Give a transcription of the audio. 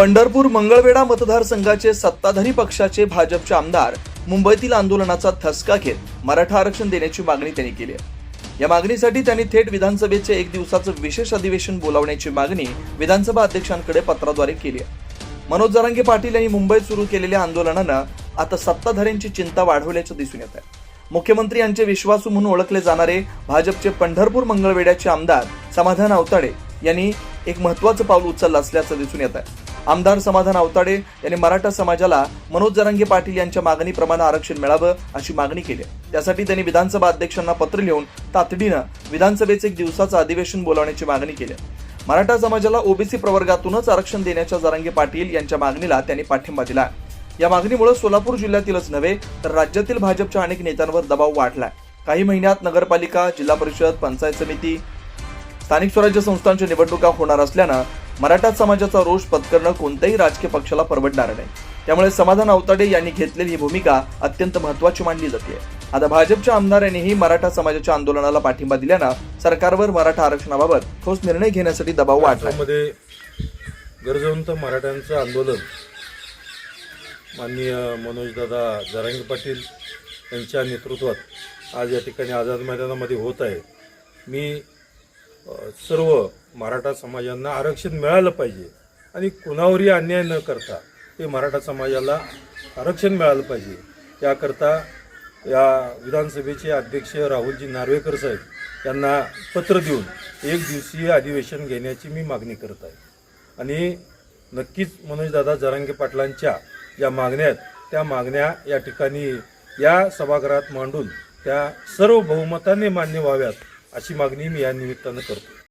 पंढरपूर मंगळवेढा मतदारसंघाचे सत्ताधारी पक्षाचे भाजपचे आमदार मुंबईतील आंदोलनाचा ठसका घेत मराठा आरक्षण देण्याची मागणी त्यांनी केली आहे. या मागणीसाठी त्यांनी थेट विधानसभेचे एक दिवसाचं विशेष अधिवेशन बोलावण्याची मागणी विधानसभा अध्यक्षांकडे पत्राद्वारे केली आहे. मनोज जरांगे पाटील यांनी मुंबईत सुरू केलेल्या आंदोलनानं आता सत्ताधाऱ्यांची चिंता वाढवल्याचं दिसून येत आहे. मुख्यमंत्री यांचे विश्वासू म्हणून ओळखले जाणारे भाजपचे पंढरपूर मंगळवेड्याचे आमदार समाधान अवताडे यांनी एक महत्वाचं पाऊल उचललं असल्याचं दिसून येत आहे. आमदार समाधान अवताडे यांनी मराठा समाजाला मनोज जरांगे पाटील यांच्या मागणीप्रमाणे आरक्षण मिळावं अशी मागणी केली त्यासाठी त्यांनी विधानसभा अध्यक्षांना पत्र लिहून तातडीनं विधानसभेचे एक दिवसाचं अधिवेशन बोलावण्याची मागणी केली मराठा समाजाला ओबीसी प्रवर्गातूनच आरक्षण देण्याच्या जरांगे पाटील यांच्या मागणीला त्यांनी पाठिंबा दिला या मागणीमुळे सोलापूर जिल्ह्यातीलच नव्हे तर राज्यातील भाजपच्या अनेक नेत्यांवर दबाव वाढलाय. काही महिन्यात नगरपालिका जिल्हा परिषद पंचायत समिती स्थानिक स्वराज्य संस्थांच्या निवडणुका होणार असल्यानं मराठा समाजाचा रोष पत्करणं कोणत्याही राजकीय पक्षाला परवडणार नाही. त्यामुळे समाधान अवताडे यांनी घेतलेली ही भूमिका अत्यंत महत्वाची मानली जाते. आता भाजपच्या आमदारांनीही मराठा समाजाच्या आंदोलनाला पाठिंबा दिल्यानं सरकारवर मराठा आरक्षणाबाबत ठोस निर्णय घेण्यासाठी दबाव वाढला मध्ये गरजवंत मराठ्यांचं आंदोलन माननीय मनोजदादा जरांगे पाटील यांच्या नेतृत्वात आज या ठिकाणी आझाद मैदानामध्ये होत आहे. मी सर्व मराठा समाजांना आरक्षण मिळालं पाहिजे आणि कुणावरही अन्याय न करता ते मराठा समाजाला आरक्षण मिळालं पाहिजे. याकरता या विधानसभेचे अध्यक्ष राहुलजी नार्वेकर साहेब यांना पत्र देऊन एक दिवसीय अधिवेशन घेण्याची मी मागणी करत आहे. आणि नक्कीच मनोजदादा जरांगे पाटलांच्या ज्या मागण्या आहेत त्या मागण्या या ठिकाणी या सभागृहात मांडून त्या सर्व बहुमताने मान्य व्हाव्यात अशी मागणी मी या निमित्तानं करतो.